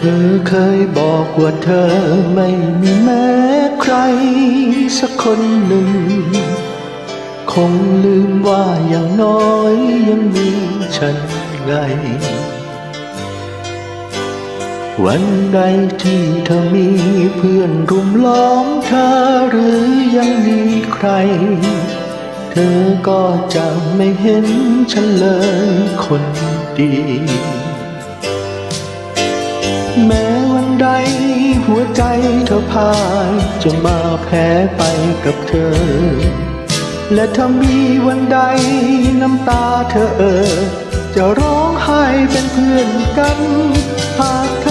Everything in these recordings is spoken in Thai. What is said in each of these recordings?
เธอเคยบอกว่าเธอไม่มีแม้ใครสักคนหนึ่ง คงลืมว่าอย่างน้อยยังมีฉันไง วันใดที่เธอมีเพื่อนรุมล้อมเธอหรือยังมีใคร เธอก็จะไม่เห็นฉันเลยคนดี หัวใจเธอพายจะมาแพ้ไปกับเธอ และถ้ามีวันใดน้ำตาเธอเออจะร้องไห้เป็นเพื่อนกันหากเธ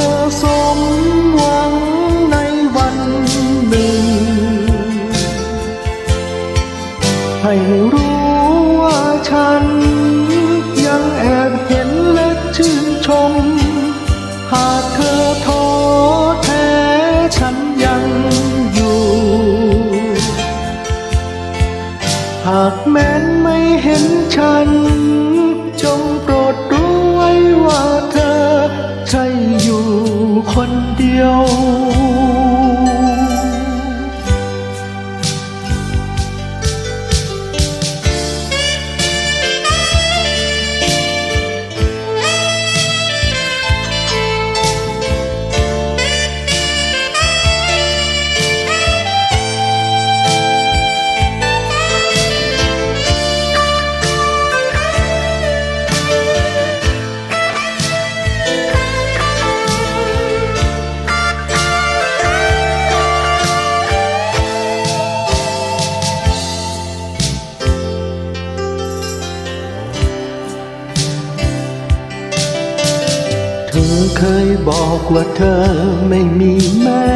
เคยบอกว่าเธอไม่มีแม้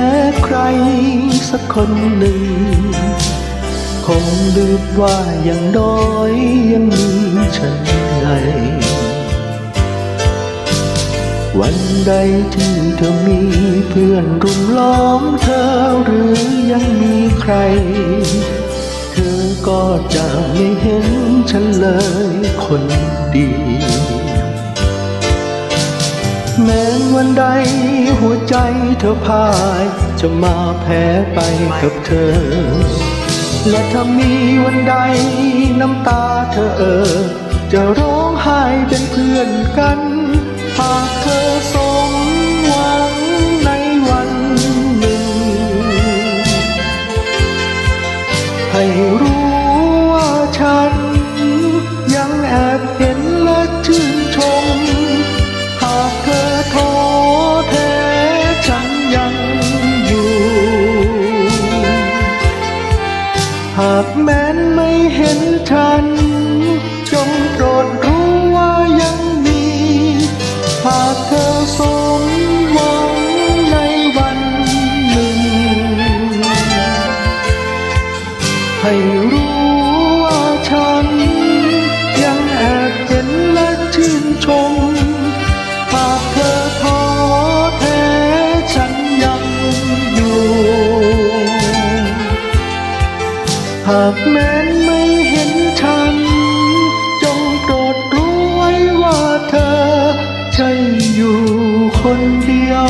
ใครสักคนหนึ่ง คงลืมว่าอย่างน้อยยังมีฉันไง วันใดที่เธอมีเพื่อนรุมล้อมเธอหรือยังมีใคร เธอก็จะไม่เห็นฉันเลยคนดี แม้วันใดหัวใจเธอพาย จะมาแพ้ไปกับเธอ และถ้ามีวันใดน้ำตาเธอเออ จะร้องไห้เป็นเพื่อนกัน หากเธอสมหวังในวันหนึ่ง ให้รู้ว่าฉันากแม้นไม่เห็นฉัน จงโปรดรู้ว่ายังมี หากเธอสากแม้นไม่เห็นฉัน จงโปรดรู้ไว้ว่าเธอ ใช่อยู่คนเดียว